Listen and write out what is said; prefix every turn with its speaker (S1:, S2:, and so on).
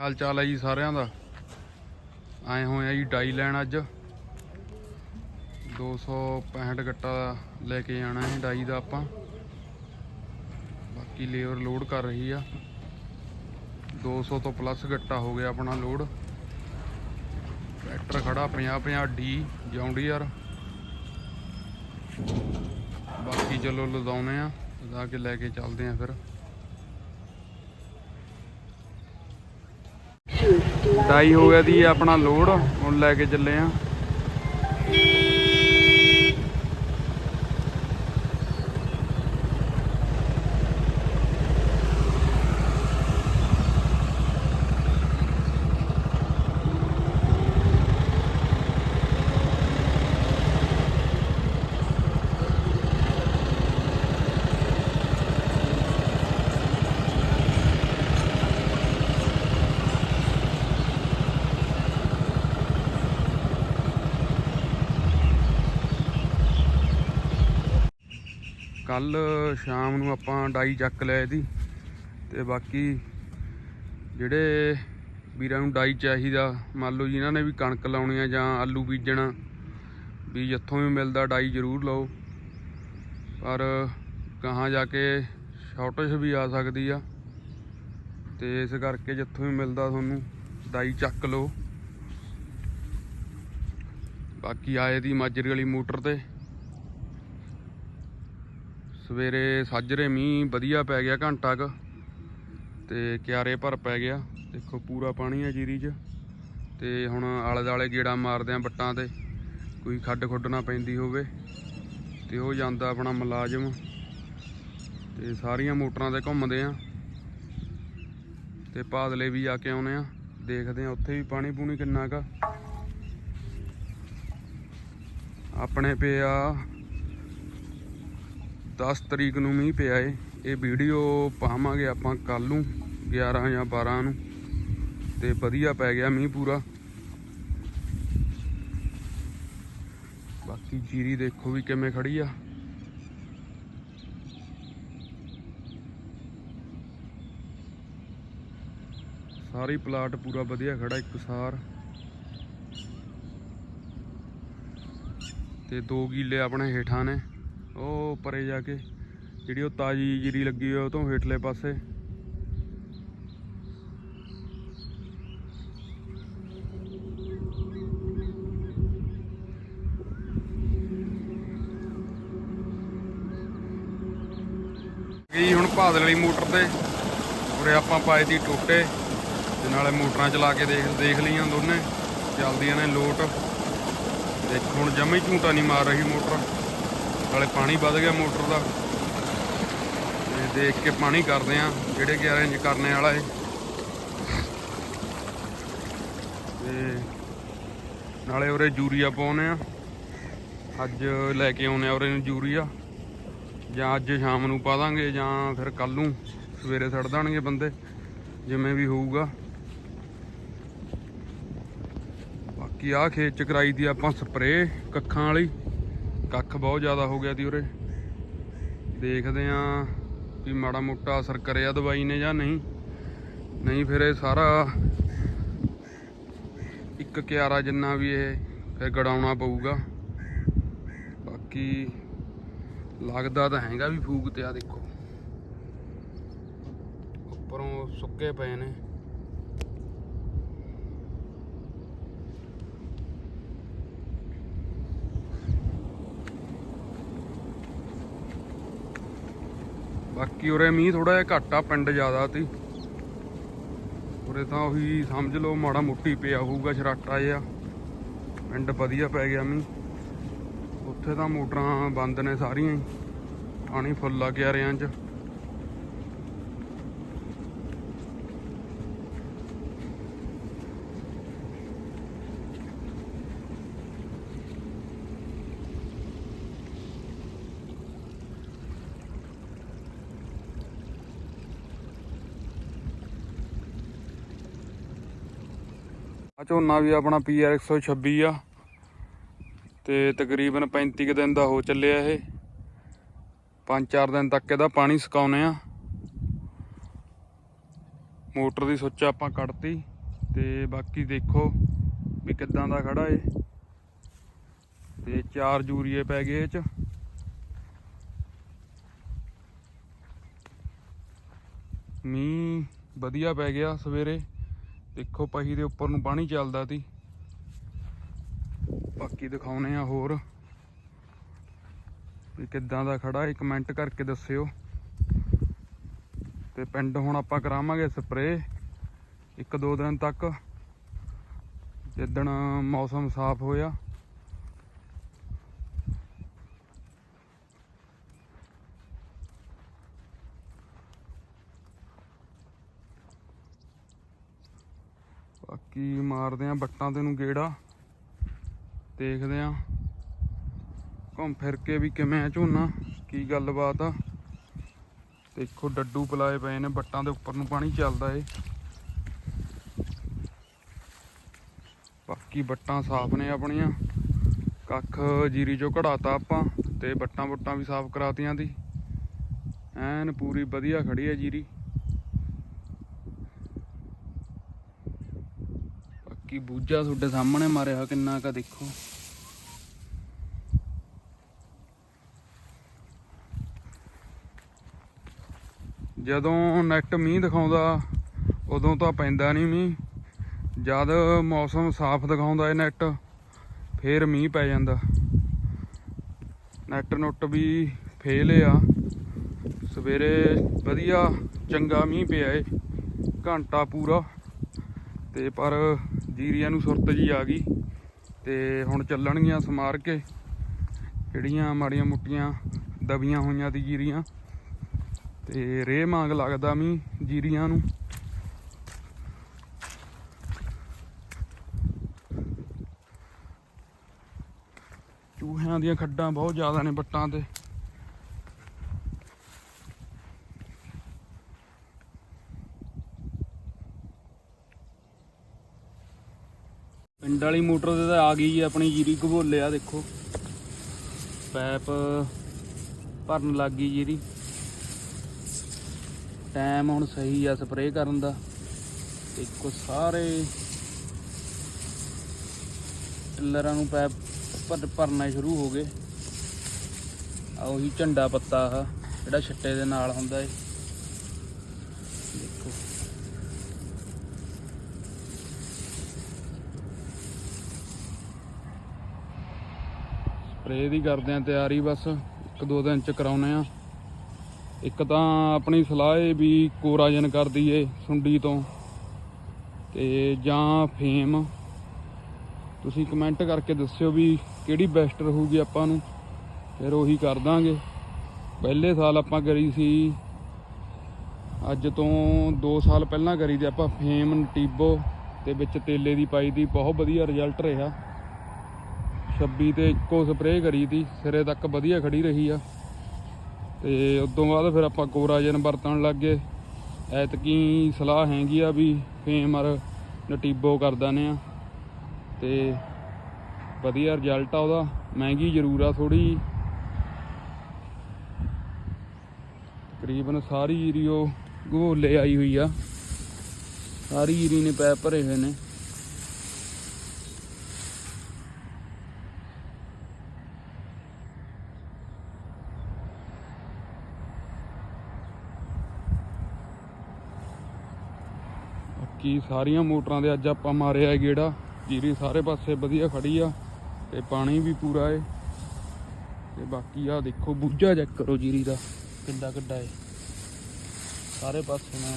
S1: ਹਾਲ ਚਾਲ ਹੈ ਜੀ ਸਾਰਿਆਂ ਦਾ? ਆਏ ਹੋਏ ਆ ਜੀ ਡਾਈ ਲੈਣ ਅੱਜ। 265 ਗੱਟਾ ਲੈ ਕੇ ਜਾਣਾ ਹੈ ਡਾਈ ਦਾ ਆਪਾਂ। ਬਾਕੀ ਲੇਬਰ ਲੋਡ ਕਰ ਰਹੀ ਆ। 200 ਤੋਂ ਪਲੱਸ ਗੱਟਾ ਹੋ ਗਿਆ ਆਪਣਾ ਲੋਡ। ਟਰੈਕਟਰ ਖੜਾ 50 50 ਡੀ, ਜੌਂਡੀਅਰ। ਬਾਕੀ ਚਲੋ ਲਦਾਉਨੇ ਆ ਲਦਾ ਕੇ ਲੈ ਕੇ ਚੱਲਦੇ ਆ ਫਿਰ। ਡਾਈ ਹੋ ਗਿਆ ਦੀ ਆਪਣਾ ਲੋਡ ਹੁਣ ਲੈ ਕੇ ਚੱਲੇ ਆ। ਕੱਲ ਸ਼ਾਮ ਨੂੰ ਆਪਾਂ ਡਾਈ ਚੱਕ ਲਿਆ ਇਹਦੀ ਤੇ ਬਾਕੀ ਜਿਹੜੇ ਵੀਰਾਂ ਨੂੰ ਡਾਈ ਚਾਹੀਦਾ, ਮੰਨ ਲਓ ਜਿਨ੍ਹਾਂ ਨੇ ਵੀ ਕਣਕ ਲਾਉਣੀ ਆ ਜਾਂ ਆਲੂ ਬੀਜਣਾ, ਵੀ ਜਿੱਥੋਂ ਵੀ ਮਿਲਦਾ ਡਾਈ ਜ਼ਰੂਰ ਲਓ। ਪਰ ਕਹਾਂ ਜਾ ਕੇ ਸ਼ਾਰਟੇਜ ਵੀ ਆ ਸਕਦੀ ਆ ਤੇ ਇਸ ਕਰਕੇ ਜਿੱਥੋਂ ਵੀ ਮਿਲਦਾ ਤੁਹਾਨੂੰ ਡਾਈ ਚੱਕ ਲਓ। ਬਾਕੀ ਆਏ ਦੀ ਮਾਜਰੀ ਵਾਲੀ ਮੋਟਰ ਤੇ। ਸਵੇਰੇ ਸਾਜਰੇ ਮੀਂਹ ਵਧੀਆ ਪੈ ਗਿਆ ਘੰਟਾ ਕ ਤੇ ਕਿਆਰੇ ਭਰ ਪੈ ਗਿਆ। ਦੇਖੋ ਪੂਰਾ ਪਾਣੀ ਹੈ ਜੀਰੀ 'ਚ ਤੇ ਹੁਣ ਆਲੇ ਦਾਲੇ ਗੇੜਾ ਮਾਰਦੇ ਆ ਬੱਟਾਂ ਤੇ। ਕੋਈ ਖੱਡ ਖੁੱਡ ਨਾ ਪੈਂਦੀ ਹੋਵੇ ਤੇ ਉਹ ਜਾਂਦਾ ਆਪਣਾ ਮੁਲਾਜ਼ਮ ਤੇ ਸਾਰੀਆਂ ਮੋਟਰਾਂ ਤੇ ਘੁੰਮਦੇ ਆ। ਤੇ ਪਾਦਲੇ ਵੀ ਆ ਕੇ ਆਉਨੇ ਆ। ਦੇਖਦੇ ਆ ਉੱਥੇ ਵੀ ਪਾਣੀ ਪੂਣੀ ਕਿੰਨਾ ਕਾ ਆਪਣੇ ਪਿਆ 10 ਤਰੀਕ ਨੂੰ ਮੀਂਹ ਪਿਆ ਏ। ਇਹ ਵੀਡੀਓ ਪਾਵਾਂਗੇ ਆਪਾਂ ਕੱਲ ਨੂੰ 11 ਜਾਂ 12 ਨੂੰ। ਤੇ ਵਧੀਆ ਪੈ ਗਿਆ ਮੀਂਹ ਪੂਰਾ। ਬਾਕੀ ਜੀਰੀ ਦੇਖੋ ਵੀ ਕਿਵੇਂ ਖੜੀ ਆ। ਸਾਰੀ ਪਲਾਟ ਪੂਰਾ ਵਧੀਆ ਖੜਾ ਇੱਕ ਸਾਰ। ਤੇ ਦੋ ਕੀਲੇ ਆਪਣੇ ਹੇਠਾਂ ਨੇ। ਉਹ ਪਰੇ ਜਾ ਕੇ, ਜਿਹੜੀ ਉਹ ਤਾਜੀ ਜੀਰੀ ਲੱਗੀ ਹੋਈ ਉਹ ਤੋਂ ਹੇਠਲੇ ਪਾਸੇ। ਗਈ ਹੁਣ ਭਾਦਲ ਵਾਲੀ ਮੋਟਰ ਤੇ। ਉਰੇ ਆਪਾਂ ਪਾਏ ਦੀ ਟੋਟੇ, ਤੇ ਨਾਲੇ ਮੋਟਰਾਂ ਚਲਾ ਕੇ ਦੇਖ ਦੇਖ ਲਈਆਂ ਦੋਨੇ। ਚੱਲਦੀਆਂ ਨੇ ਲੋਟ। ਦੇਖੋ, ਹੁਣ ਜਮੀ ਝੂਟਾ ਨਹੀਂ ਮਾਰ ਰਹੀ ਮੋਟਰ। ਨਾਲੇ ਪਾਣੀ ਵੱਧ ਗਿਆ ਮੋਟਰ ਦਾ। ਤੇ ਦੇਖ ਕੇ ਪਾਣੀ ਕਰਦੇ ਆ, ਜਿਹੜੇ ਕਿ ਅਰੇਂਜ ਕਰਨੇ ਵਾਲਾ ਏ ਤੇ ਨਾਲੇ ਉਰੇ ਯੂਰੀਆ ਪਾਉਨੇ ਆ। ਅੱਜ ਲੈ ਕੇ ਆਉਨੇ ਆ ਉਰੇ ਨੂੰ ਯੂਰੀਆ। ਜਾਂ ਅੱਜ ਸ਼ਾਮ ਨੂੰ ਪਾ ਦਾਂਗੇ, ਜਾਂ ਫਿਰ ਕੱਲ ਨੂੰ ਸਵੇਰੇ ਛੱਡ ਦੇਣਗੇ ਬੰਦੇ, ਜਿਵੇਂ ਵੀ ਹੋਊਗਾ। ਬਾਕੀ ਆ ਖੇਤ ਚ ਕਰਾਈ ਦੀ ਆਪਾਂ ਸਪਰੇ ਕੱਖਾਂ ਵਾਲੀ। ਕੱਖ ਬਹੁਤ ਜ਼ਿਆਦਾ ਹੋ ਗਿਆ ਦੀ ਉਰੇ। ਦੇਖਦੇ ਆ ਵੀ ਮਾੜਾ ਮੋਟਾ ਅਸਰ ਕਰਿਆ ਦਵਾਈ ਨੇ ਜਾਂ ਨਹੀਂ। ਨਹੀਂ ਫਿਰ ਇਹ ਸਾਰਾ ਇੱਕ ਕਿਆਰਾ ਜਿੰਨਾ ਵੀ ਇਹ ਫਿਰ ਗੜਾਉਣਾ ਪਊਗਾ। ਬਾਕੀ ਲੱਗਦਾ ਤਾਂ ਹੈਗਾ ਵੀ ਫੂਕ ਤੇ ਆ ਦੇਖੋ। ਉੱਪਰੋਂ ਸੁੱਕੇ ਪਏ ਨੇ। ਬਾਕੀ ਉਰੇ ਮੀਂਹ ਥੋੜਾ ਜਿਹਾ ਘੱਟ ਆ ਪਿੰਡ ਜ਼ਿਆਦਾ ਤੀ। ਉਰੇ ਤਾਂ ਉਹੀ ਸਮਝ ਲਓ ਮਾੜਾ ਮੋਟੀ ਪਿਆ ਹੋਊਗਾ ਸ਼ਰਾਟਾ ਜਿਹਾ। ਪਿੰਡ ਵਧੀਆ ਪੈ ਗਿਆ ਮੀਂਹ। ਉੱਥੇ ਤਾਂ ਮੋਟਰਾਂ ਬੰਦ ਨੇ ਸਾਰੀਆਂ ਹੀ। ਪਾਣੀ ਫੁੱਲ ਆ ਗਿਆ ਰਿਆਂ 'ਚ। ਆ ਝੋਨਾ ਵੀ ਆਪਣਾ ਪੀਆਰ 126 ਆ ਤੇ ਤਕਰੀਬਨ 35 ਕੁ ਦਿਨ ਦਾ ਹੋ ਚੱਲਿਆ ਇਹ। ਪੰਜ ਚਾਰ ਦਿਨ ਤੱਕ ਇਹਦਾ ਪਾਣੀ ਸੁਕਾਉਨੇ ਆ। ਮੋਟਰ ਦੀ ਸੁੱਚ ਆਪਾਂ ਕੱਢਤੀ ਤੇ ਬਾਕੀ ਦੇਖੋ ਵੀ ਕਿੱਦਾਂ ਦਾ ਖੜਾ ਏ ਤੇ ਚਾਰ ਜੂਰੀਏ ਪੈ ਗਏ ਇਹ ਚ। ਮੀਂਹ ਵਧੀਆ ਪੈ ਗਿਆ ਸਵੇਰੇ। ਦੇਖੋ ਪਹੀ ਦੇ ਉੱਪਰ ਨੂੰ ਪਾਣੀ ਚੱਲਦਾ ਸੀ ਬਾਕੀ ਦਿਖਾਉਨੇ ਆ ਹੋਰ। ਵੀ ਕਿੱਦਾਂ ਦਾ ਖੜਾ ਹੈ ਕਮੈਂਟ ਕਰਕੇ ਦੱਸਿਓ। ਤੇ ਪਿੰਡ ਹੁਣ ਆਪਾਂ ਕਰਾਵਾਂਗੇ ਸਪਰੇ ਇੱਕ ਦੋ ਦਿਨ ਤੱਕ। ਜਿੱਦਣ ਮੌਸਮ ਸਾਫ਼ ਹੋਇਆ। ਬਾਕੀ ਮਾਰਦੇ ਆ ਬੱਟਾਂ ਤੇ ਨੂੰ ਗੇੜਾ। ਦੇਖਦੇ ਆ ਘੁੰਮ ਫਿਰ ਕੇ ਵੀ ਕਿਵੇਂ ਆ ਝੋਨਾ, ਕੀ ਗੱਲਬਾਤ ਆ। ਦੇਖੋ ਡੱਡੂ ਪਲਾਏ ਪਏ ਨੇ, ਬੱਟਾਂ ਦੇ ਉੱਪਰ ਨੂੰ ਪਾਣੀ ਚੱਲਦਾ ਏ। ਬਾਕੀ ਬੱਟਾਂ ਸਾਫ਼ ਨੇ ਆਪਣੀਆਂ। ਕੱਖ ਜੀਰੀ ਚੋਂ ਕਢਾਤਾ ਆਪਾਂ ਤੇ ਬੱਟਾਂ ਬੁੱਟਾਂ ਵੀ ਸਾਫ਼ ਕਰਾਤੀਆਂ ਦੀ। ਐਨ ਪੂਰੀ ਵਧੀਆ ਖੜੀ ਹੈ ਜੀਰੀ। ਬਾਕੀ ਬੂਝਾ ਤੁਹਾਡੇ ਸਾਹਮਣੇ ਮਾਰਿਆ ਹੋਇਆ, ਕਿੰਨਾ ਕਾ ਦੇਖੋ। ਜਦੋਂ ਨੈਟ ਮੀਂਹ ਦਿਖਾਉਂਦਾ, ਉਦੋਂ ਤਾਂ ਪੈਂਦਾ ਨਹੀਂ ਮੀਂਹ। ਜਦ ਮੌਸਮ ਸਾਫ਼ ਦਿਖਾਉਂਦਾ ਹੈ ਨੈਟ ਫੇਰ ਮੀਂਹ ਪੈ ਜਾਂਦਾ। ਨੈਟ ਨੁੱਟ ਵੀ ਫੇਲ ਆ। ਸਵੇਰੇ ਵਧੀਆ ਚੰਗਾ ਮੀਂਹ ਪਿਆ ਏ, ਘੰਟਾ ਪੂਰਾ। ਤੇ ਪਰ ਜੀਰੀਆਂ ਨੂੰ ਸੁਰਤ ਜੀ ਆ ਗਈ ਤੇ ਹੁਣ ਚੱਲਣਗੀਆਂ ਸਮਾਰ ਕੇ ਜਿਹੜੀਆਂ ਮਾੜੀਆਂ ਮੁੱਟੀਆਂ ਦਬੀਆਂ ਹੋਈਆਂ ਦੀ ਜੀਰੀਆਂ ਤੇ ਰੇ ਮੰਗ ਲੱਗਦਾ ਮੀਂਹ ਜੀਰੀਆਂ ਨੂੰ। ਚੂਹਿਆਂ ਦੀਆਂ ਖੱਡਾਂ ਬਹੁਤ ਜ਼ਿਆਦਾ ਨੇ ਬੱਟਾਂ ਤੇ। ਪਿੰਡ ਵਾਲੀ ਮੋਟਰ ਤੇ ਤਾਂ ਆ ਗਈ ਜੀ ਆਪਣੀ ਜੀਰੀ ਘਬੋਲੇ ਆ, ਦੇਖੋ। ਪੈਪ ਭਰਨ ਲੱਗ ਗਈ ਜੀਰੀ। ਟਾਈਮ ਹੁਣ ਸਹੀ ਆ ਸਪਰੇਅ ਕਰਨ ਦਾ। ਇੱਕੋ ਸਾਰੇ ਟਿੱਲਰਾਂ ਨੂੰ ਪੈਪ ਭਰ ਭਰਨਾ ਸ਼ੁਰੂ ਹੋ ਗਏ। ਆ ਉਹੀ ਝੰਡਾ ਪੱਤਾ ਆ, ਜਿਹੜਾ ਛੱਟੇ ਦੇ ਨਾਲ ਹੁੰਦਾ ਏ। ਦੇਖੋ। ਸਪਰੇਅ ਦੀ ਕਰਦੇ ਆ ਤਿਆਰੀ ਬਸ, ਇੱਕ ਦੋ ਦਿਨ ਚ ਕਰਾਉਨੇ ਆ। ਇੱਕ ਤਾਂ ਆਪਣੀ ਸਲਾਹ ਏ ਵੀ ਕੋਰਾਜਨ ਕਰ ਦਈਏ ਸੁੰਡੀ ਤੋਂ ਤੇ ਜਾਂ ਫੇਮ। ਤੁਸੀਂ ਕਮੈਂਟ ਕਰਕੇ ਦੱਸਿਓ ਵੀ ਕਿਹੜੀ ਬੈਸਟ ਰਹੂਗੀ ਆਪਾਂ ਨੂੰ, ਫਿਰ ਉਹੀ ਕਰ ਦਾਂਗੇ। ਪਹਿਲੇ ਸਾਲ ਆਪਾਂ ਕਰੀ ਸੀ, ਅੱਜ ਤੋਂ 2 ਸਾਲ ਪਹਿਲਾਂ ਕਰੀ ਤੇ ਆਪਾਂ ਫੇਮ ਨਟੀਬੋ ਤੇ ਵਿੱਚ ਤੇਲੇ ਦੀ ਪਾਈ ਦੀ, ਬਹੁਤ ਵਧੀਆ ਰਿਜ਼ਲਟ ਰਿਹਾ। 26 ਤੇ ਇੱਕੋ ਸਪਰੇਅ ਕਰੀ ਤੀ, ਸਿਰੇ ਤੱਕ ਵਧੀਆ ਖੜੀ ਰਹੀ ਆ। ਤੇ ਤੋਂ ਬਾਅਦ ਫਿਰ ਆਪਾਂ ਕੋਰਾਜਨ ਵਰਤਣ ਲੱਗ ਗਏ। ਐਤਕੀ ਸਲਾਹ ਹੈਗੀ ਆ ਵੀ ਫੇਮਰ ਨਟੀਬੋ ਕਰ ਦਾਨੇ ਆ। ਤੇ ਵਧੀਆ ਰਿਜ਼ਲਟ ਆ ਉਹਦਾ, ਮਹਿੰਗੀ ਜ਼ਰੂਰ ਆ ਥੋੜੀ ਤਕਰੀਬਨ ਸਾਰੀ ਏਰੀ ਉਹ ਘੋਲੇ ਆਈ ਹੋਈ ਆ। ਸਾਰੀ ਏਰੀ ਨੇ ਪੈਪ ਭਰੇ ਹੋਏ ਨੇ। ਬਾਕੀ ਸਾਰੀਆਂ ਮੋਟਰਾਂ ਦੇ ਅੱਜ ਆਪਾਂ ਮਾਰਿਆ ਗੇੜਾ। ਜੀਰੀ ਸਾਰੇ ਪਾਸੇ ਵਧੀਆ ਖੜੀ ਆ ਤੇ ਪਾਣੀ ਵੀ ਪੂਰਾ ਏ। ਤੇ ਬਾਕੀ ਆ ਦੇਖੋ, ਬੂਝਾ ਚੈੱਕ ਕਰੋ ਜੀਰੀ ਦਾ। ਕਿੱਡਾ ਕਿੱਡਾ ਏ। ਸਾਰੇ ਪਾਸੇ ਨਾ